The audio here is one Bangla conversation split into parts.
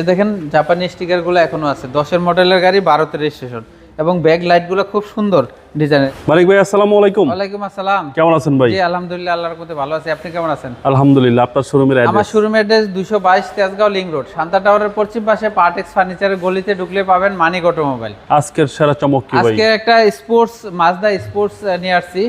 এ দেখেন জাপানি স্টিকারগুলো এখনও আছে। দশের মডেলের গাড়ি বারোতে রেজিস্ট্রেশন এবং ব্যাক লাইটগুলো খুব সুন্দর ডিজাইনের মালিক ভাই আসসালামু আলাইকুম। ওয়ালাইকুম আসসালাম। কেমন আছেন ভাই? জি আলহামদুলিল্লাহ আল্লাহর মধ্যে ভালো আছি। আপনি কেমন আছেন? আলহামদুলিল্লাহ আপনার শোরুমের অ্যাড্রেস আমার অ্যাড্রেস শোরুম অ্যাড্রেস দুশো বাইশ তেজগাঁও লিং রোড শান্তা টাওয়ারের পশ্চিম পাশে পার্টেক্স ফার্নিচারের গলিতে ঢুকলে পাবেন মানিক অটোমোবাইল আজকের সেরা চমক কি ভাই? আজকে একটা স্পোর্টস মাজদা স্পোর্টস নিয়ে আসছি।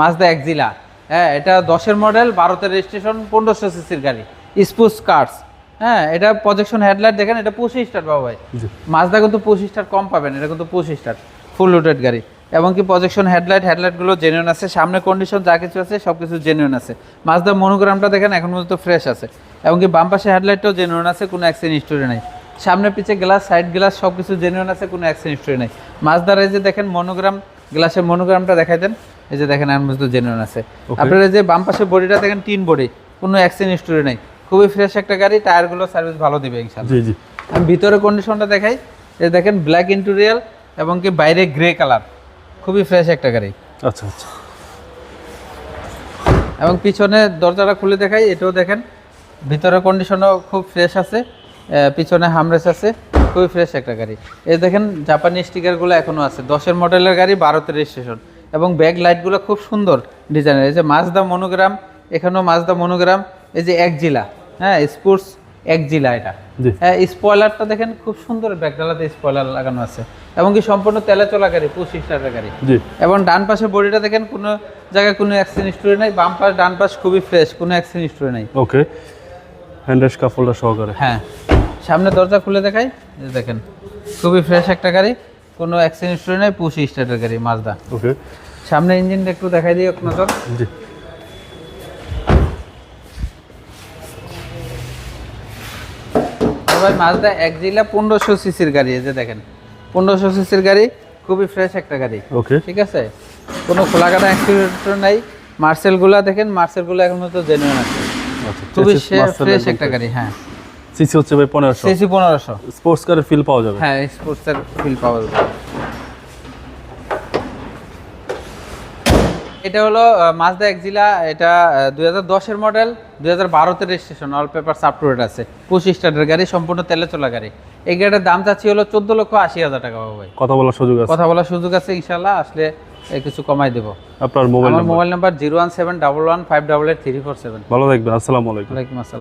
মাজদা একজিলা হ্যাঁ এটা দশের মডেল ভারতের রেজিস্ট্রেশন পনেরোশো সিসির গাড়ি। স্পোর্টস কার্স হ্যাঁ এটা প্রজেকশন হেডলাইট দেখেন এটা পঁচিশ স্টার বাবা ভাই। জি। মাজদা কিন্তু পঁচিশ স্টার কম পাবেন এটা কিন্তু পঁচিশ স্টার ফুল লোডেড গাড়ি। এবং কি প্রজেকশন হেডলাইট হেডলাইটগুলো জেনুইন আছে সামনে কন্ডিশন যা কিছু আছে সব কিছু জেনুইন আছে। মাজদা মনোগ্রামটা দেখেন এখন পর্যন্ত ফ্রেশ আছে। এবং কি বাম পাশে হেডলাইটটাও জেনুইন আছে কোনো অ্যাক্সিডেন্ট হিস্টোরি নাই। সামনে পিছে গ্লাস সাইড গ্লাস সব কিছু জেনুইন আছে কোনো অ্যাক্সিডেন্ট হিস্টোরি নাই। মাজদার এই যে দেখেন মনোগ্রাম গ্লাসের মনোগ্রামটা দেখাই দেন। এই যে দেখেন এখন পর্যন্ত জেনুইন আছে। আপনার এই যে বাম পাশে বডিটা দেখেন তিন বডি কোনো অ্যাক্সিডেন্ট হিস্টোরি নাই। খুবই ফ্রেশ একটা গাড়ি টায়ারগুলো সার্ভিস ভালো দিবে ইনশাল্লাহ জি জি। আমি ভিতরে কন্ডিশনটা দেখাই এই দেখেন ব্ল্যাক ইন্টেরিয়াল এবং কি বাইরে গ্রে কালার খুবই ফ্রেশ একটা গাড়ি। আচ্ছা আচ্ছা। এবং পিছনে দরজাটা খুলে দেখাই এটাও দেখেন ভিতরে কন্ডিশনও খুব ফ্রেশ আছে পিছনে হামরেস আছে খুবই ফ্রেশ একটা গাড়ি। এই দেখেন জাপানি স্টিকারগুলো এখনও আছে দশের মডেলের গাড়ি বারোতে রেজিস্ট্রেশন এবং ব্যাক লাইটগুলো খুব সুন্দর ডিজাইনের এই যে মাজদা মনোগ্রাম এখানেও মাজদা মনোগ্রাম এই যে এক জিলা। হ্যাঁ স্পোর্টস এক জিলা এটা। হ্যাঁ স্পয়লারটা দেখেন খুব সুন্দর ব্যাকডালাতে স্পয়লার লাগানো আছে। এবং কি সম্পূর্ণ তেলে চলা গাড়ি পঁচিশ টাকার গাড়ি। এবং ডান পাশে বডিটা দেখেন কোনো জায়গায় কোনো অ্যাক্সিডেন্ট হিস্টোরি নাই বাম পাশ ডান পাশ খুবই ফ্রেশ কোনো অ্যাক্সিডেন্ট হিস্টোরি নাই। ওকে হ্যান্ডেস কাপড়টা সহকারে। হ্যাঁ সামনে দরজা খুলে দেখাই দেখেন খুবই ফ্রেশ একটা গাড়ি কোনো অ্যাক্সিডেন্ট হিস্টোরি নাই পুশি স্টার্টের গাড়ি মাজদা ওকে সামনে ইঞ্জিনটা একটু দেখাই দিই এক নজর জি। ভাই মাজদা এক জিলা পনেরোশো সিসির গাড়ি এই যে দেখেন। পনেরোশো সিসির গাড়ি খুবই ফ্রেশ একটা গাড়ি। ওকে। ঠিক আছে? কোনো খোলাকাটা অ্যাক্সিডেন্ট নাই। মার্সেলগুলো দেখেন মার্সেলগুলো এখন তো জেনুইন আছে। আচ্ছা খুবই ফ্রেশ একটা গাড়ি হ্যাঁ। সিসি হচ্ছে ভাই পনেরোশো। সিসি পনেরোশো। স্পোর্টস কারের ফিল পাওয়া যাবে। হ্যাঁ স্পোর্টসের ফিল পাওয়া যাবে। এটা হলো মাজদা এক্সিলা এটা দুই হাজার দশের মডেল দুই হাজার বারোতে রেজিস্ট্রেশন অল পেপার সাপটোরেট আছে। পঁচিশ স্টার্টের গাড়ি সম্পূর্ণ তেলে চলা গাড়ি। এই গাড়িটার দাম চাচ্ছি হলো চোদ্দ লক্ষ আশি হাজার টাকা হবে ভাই। কথা বলার সুযোগ আছে? কথা বলার সুযোগ আছে ইনশাল্লাহ আসলে কিছু কমাই দেবো। আপনার mobile number mobile number zero one seven double one five double eight three four seven. ভালো থাকবেন আসসালামু আলাইকুম। ওয়ালাইকুম আসসালাম।